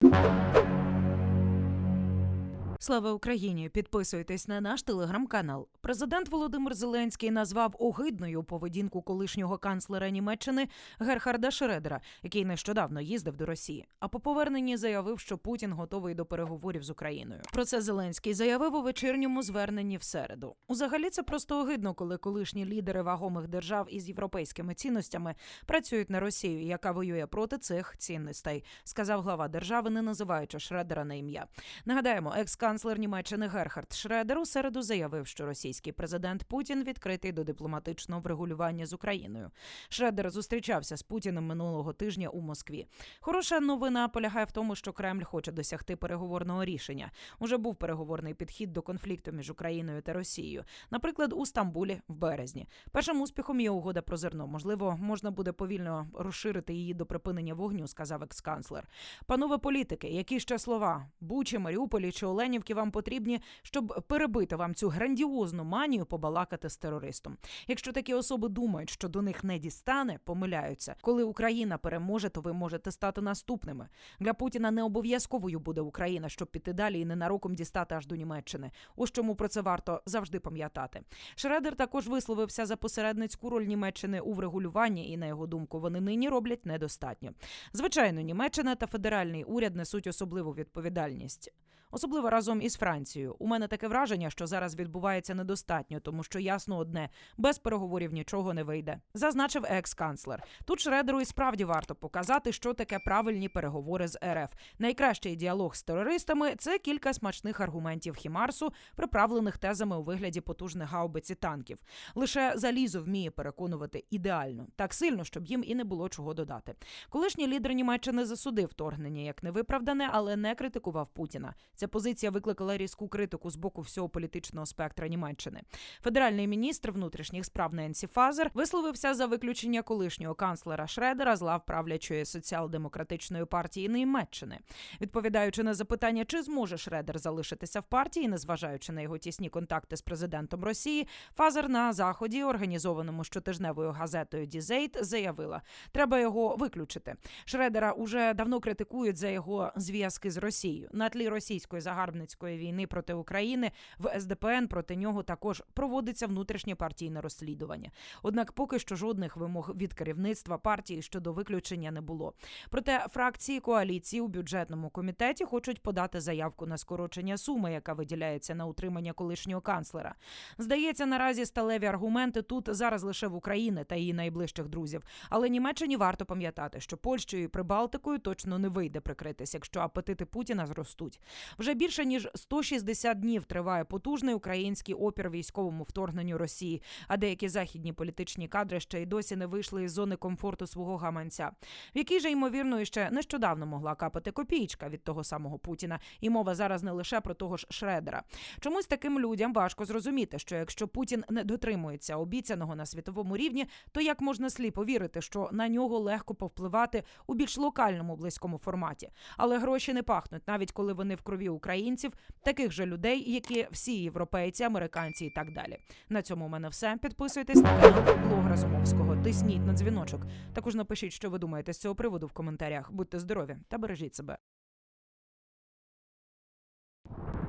you. Слава Україні! Підписуйтесь на наш телеграм-канал. Президент Володимир Зеленський назвав огидною поведінку колишнього канцлера Німеччини Герхарда Шредера, який нещодавно їздив до Росії. А по поверненні заявив, що Путін готовий до переговорів з Україною. Про це Зеленський заявив у вечірньому зверненні в середу. Узагалі це просто огидно, коли колишні лідери вагомих держав із європейськими цінностями працюють на Росію, яка воює проти цих цінностей, сказав глава держави, не називаючи Шредера на ім'я. Нагадаємо, екс-канцлер Німеччини Герхард Шредер у середу заявив, що російський президент Путін відкритий до дипломатичного врегулювання з Україною. Шредер зустрічався з Путіним минулого тижня у Москві. Хороша новина полягає в тому, що Кремль хоче досягти переговорного рішення. Уже був переговорний підхід до конфлікту між Україною та Росією, наприклад, у Стамбулі в березні. Першим успіхом є угода про зерно. Можливо, можна буде повільно розширити її до припинення вогню, сказав екс-канцлер. Панове політики, які ще слова Бучі, Маріуполі чи Оленівки вам потрібні, щоб перебити вам цю грандіозну манію побалакати з терористом. Якщо такі особи думають, що до них не дістане, помиляються. Коли Україна переможе, то ви можете стати наступними. Для Путіна не обов'язковою буде Україна, щоб піти далі і ненароком дістати аж до Німеччини. Ось чому про це варто завжди пам'ятати. Шредер також висловився за посередницьку роль Німеччини у врегулюванні, і на його думку, вони нині роблять недостатньо. Звичайно, Німеччина та федеральний уряд несуть особливу відповідальність. Особливо разом із Францією. У мене таке враження, що зараз відбувається недостатньо, тому що ясно одне без переговорів нічого не вийде. Зазначив екс-канцлер. Тут Шредеру і справді варто показати, що таке правильні переговори з РФ. Найкращий діалог з терористами це кілька смачних аргументів Хімарсу, приправлених тезами у вигляді потужних гаубиць і танків. Лише залізо вміє переконувати ідеально, так сильно, щоб їм і не було чого додати. Колишній лідер Німеччини засудив вторгнення як невиправдане, але не критикував Путіна. Ця позиція викликала різку критику з боку всього політичного спектра Німеччини. Федеральний міністр внутрішніх справ Ненсі Фазер висловився за виключення колишнього канцлера Шредера з лав правлячої соціал-демократичної партії Німеччини. Відповідаючи на запитання, чи зможе Шредер залишитися в партії, незважаючи на його тісні контакти з президентом Росії, Фазер на заході, організованому щотижневою газетою Дізейт, заявила, треба його виключити. Шредера уже давно критикують за його зв'язки з Росією на тлі російської загарбницької війни проти України в СДПН проти нього також проводиться внутрішнє партійне розслідування. Однак, поки що жодних вимог від керівництва партії щодо виключення не було. Проте фракції коаліції у бюджетному комітеті хочуть подати заявку на скорочення суми, яка виділяється на утримання колишнього канцлера. Здається, наразі сталеві аргументи тут зараз лише в Україні та її найближчих друзів. Але Німеччині варто пам'ятати, що Польщею і Прибалтикою точно не вийде прикритись, якщо апетити Путіна зростуть. Вже більше ніж 160 днів триває потужний український опір військовому вторгненню Росії. А деякі західні політичні кадри ще й досі не вийшли із зони комфорту свого гаманця, в якій же ймовірно ще нещодавно могла капати копійка від того самого Путіна. І мова зараз не лише про того ж Шредера. Чомусь таким людям важко зрозуміти, що якщо Путін не дотримується обіцяного на світовому рівні, то як можна сліпо вірити, що на нього легко повпливати у більш локальному близькому форматі. Але гроші не пахнуть, навіть коли вони в крові українців, таких же людей, які всі європейці, американці і так далі. На цьому у мене все. Підписуйтесь на канал Блог Разумовського. Тисніть на дзвіночок. Також напишіть, що ви думаєте з цього приводу в коментарях. Будьте здорові та бережіть себе.